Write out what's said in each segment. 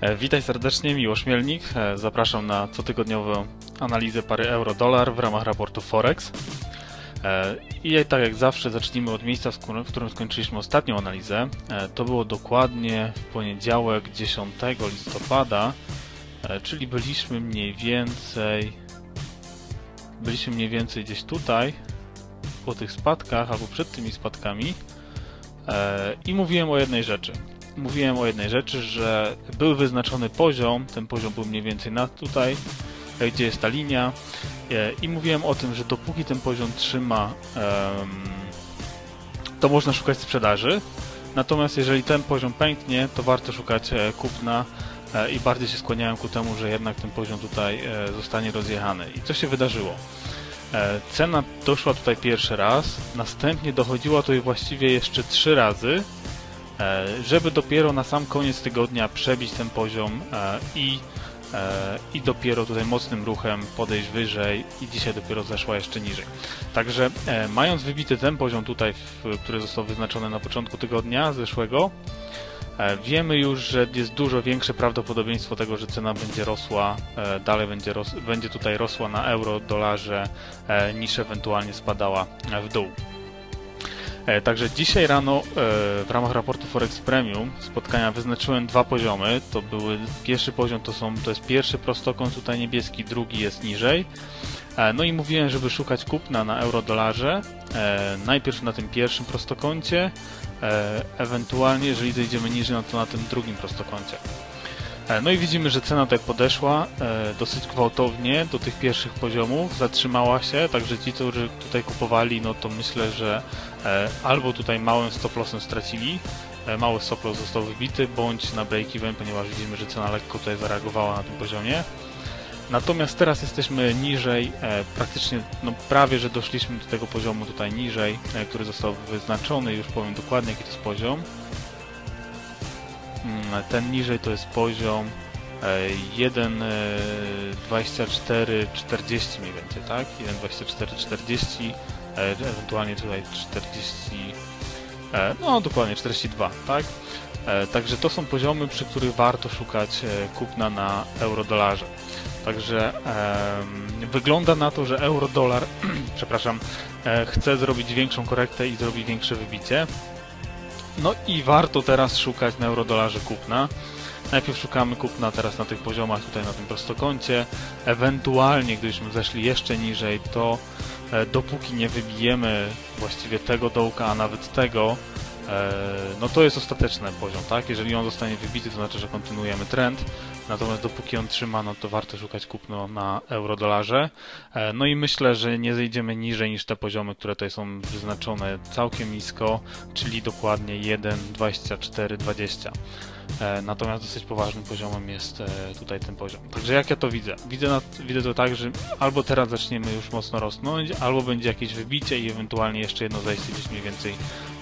E, Witaj serdecznie, Miłosz Mielnik. E, Zapraszam na cotygodniową analizę pary euro-dolar w ramach raportu Forex. E, I tak jak zawsze zacznijmy od miejsca, w którym- skończyliśmy ostatnią analizę. To było dokładnie w poniedziałek 10 listopada, czyli byliśmy mniej więcej byliśmy mniej więcej gdzieś tutaj po tych spadkach albo przed tymi spadkami i mówiłem o jednej rzeczy mówiłem o jednej rzeczy, że był wyznaczony poziom, ten poziom był mniej więcej na tutaj, e, gdzie jest ta linia e, i mówiłem o tym, że dopóki ten poziom trzyma, to można szukać sprzedaży, natomiast jeżeli ten poziom pęknie, to warto szukać e, kupna i bardziej się skłaniałem ku temu, że jednak ten poziom tutaj zostanie rozjechany. I co się wydarzyło? Cena doszła tutaj pierwszy raz, następnie dochodziła tutaj właściwie jeszcze trzy razy, żeby dopiero na sam koniec tygodnia przebić ten poziom e, i, e, i dopiero tutaj mocnym ruchem podejść wyżej i dzisiaj dopiero zeszła jeszcze niżej. Także e, mając wybity ten poziom tutaj, który został wyznaczony na początku tygodnia zeszłego, e, wiemy już, że jest dużo większe prawdopodobieństwo tego, że cena będzie rosła, e, dalej będzie, ros, będzie tutaj rosła na euro, dolarze, e, niż ewentualnie spadała e, w dół. E, Także dzisiaj rano e, w ramach raportu Forex Premium spotkania wyznaczyłem dwa poziomy. To były pierwszy poziom to są to jest pierwszy prostokąt tutaj niebieski, drugi jest niżej. E, No i mówiłem, żeby szukać kupna na euro-dolarze. Najpierw na tym pierwszym prostokącie, ewentualnie jeżeli zejdziemy niżej, no to na tym drugim prostokącie. E, No i widzimy, że cena tutaj podeszła e, dosyć gwałtownie do tych pierwszych poziomów, zatrzymała się, także ci, którzy tutaj kupowali, no to myślę, że e, albo tutaj małym stop lossem stracili, mały stop loss został wybity, bądź na break-even, ponieważ widzimy, że cena lekko tutaj zareagowała na tym poziomie. Natomiast teraz jesteśmy niżej, e, praktycznie, no prawie, że doszliśmy do tego poziomu tutaj niżej, e, który został wyznaczony, już powiem dokładnie jaki to jest poziom. Mm, Ten niżej to jest poziom e, 1,2440 mniej więcej, tak? 1,2440, e, ewentualnie tutaj 40, e, no dokładnie 42, tak? E, Także to są poziomy, przy których warto szukać e, kupna na euro-dolarze. Także wygląda na to, że euro-dolar, przepraszam, e, chce zrobić większą korektę i zrobić większe wybicie. No i warto teraz szukać na eurodolarze kupna. Najpierw szukamy kupna teraz na tych poziomach, tutaj na tym prostokącie. Ewentualnie, gdybyśmy zeszli jeszcze niżej, to e, dopóki nie wybijemy właściwie tego dołka, a nawet tego, e, no to jest ostateczny poziom, tak? Jeżeli on zostanie wybity, to znaczy, że kontynuujemy trend. Natomiast dopóki on trzyma, no to warto szukać kupno na euro-dolarze. E, No i myślę, że nie zejdziemy niżej niż te poziomy, które tutaj są wyznaczone całkiem nisko, czyli dokładnie 1,2420. E, Natomiast dosyć poważnym poziomem jest e, tutaj ten poziom. Także jak ja to widzę? Widzę, na, widzę to tak, że albo teraz zaczniemy już mocno rosnąć, albo będzie jakieś wybicie i ewentualnie jeszcze jedno zejście gdzieś mniej więcej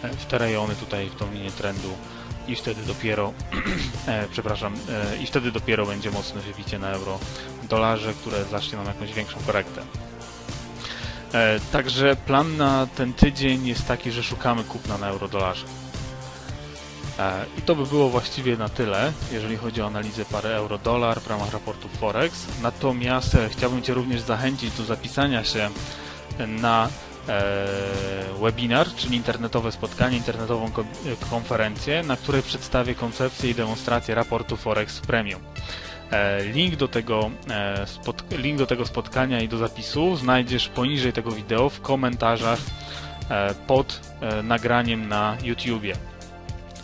w te rejony tutaj, w tą linię trendu i wtedy dopiero, e, przepraszam, e, i wtedy dopiero będzie mocne wybicie na euro dolarze, które zacznie nam jakąś większą korektę. E, także plan na ten tydzień jest taki, że szukamy kupna na euro dolarze. E, I to by było właściwie na tyle, jeżeli chodzi o analizę pary euro-dolar w ramach raportu Forex. Natomiast e, chciałbym Cię również zachęcić do zapisania się na webinar, czyli internetowe spotkanie, internetową ko- e, konferencję, na której przedstawię koncepcję i demonstrację raportu Forex Premium. E, Link do, tego, e, link do tego spotkania i do zapisu znajdziesz poniżej tego wideo w komentarzach e, pod e, nagraniem na YouTubie.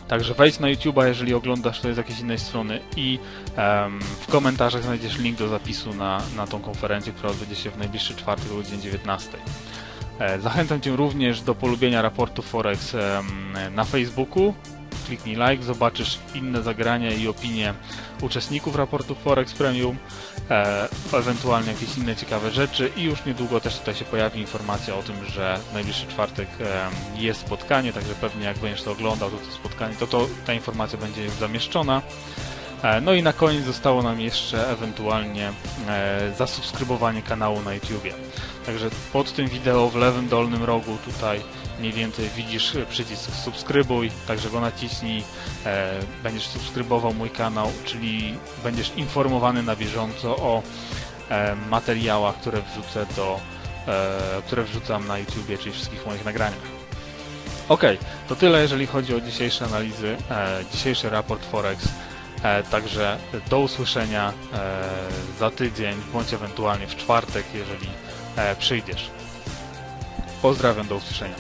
Także wejdź na YouTube'a, jeżeli oglądasz to z jakiejś innej strony i em, w komentarzach znajdziesz link do zapisu na, na tą konferencję, która odbędzie się w najbliższy czwartek o godzinie 19. E, Zachęcam Cię również do polubienia raportu Forex na Facebooku. Kliknij like, zobaczysz inne zagrania i opinie uczestników raportu Forex Premium, e, ewentualnie jakieś inne ciekawe rzeczy i już niedługo też tutaj się pojawi informacja o tym, że w najbliższy czwartek jest spotkanie, także pewnie jak będziesz to oglądał, to to spotkanie, to, to ta informacja będzie już zamieszczona. E, No i na koniec zostało nam jeszcze ewentualnie e, zasubskrybowanie kanału na YouTubie. Także pod tym wideo w lewym dolnym rogu tutaj mniej więcej widzisz przycisk subskrybuj, także go naciśnij, e, będziesz subskrybował mój kanał, czyli będziesz informowany na bieżąco o e, materiałach, które wrzucę do, e, które wrzucam na YouTubie, czyli wszystkich moich nagraniach. Ok, to tyle jeżeli chodzi o dzisiejsze analizy, e, dzisiejszy raport Forex. E, także do usłyszenia e, za tydzień, bądź ewentualnie w czwartek, jeżeli e, przyjdziesz. Pozdrawiam, do usłyszenia.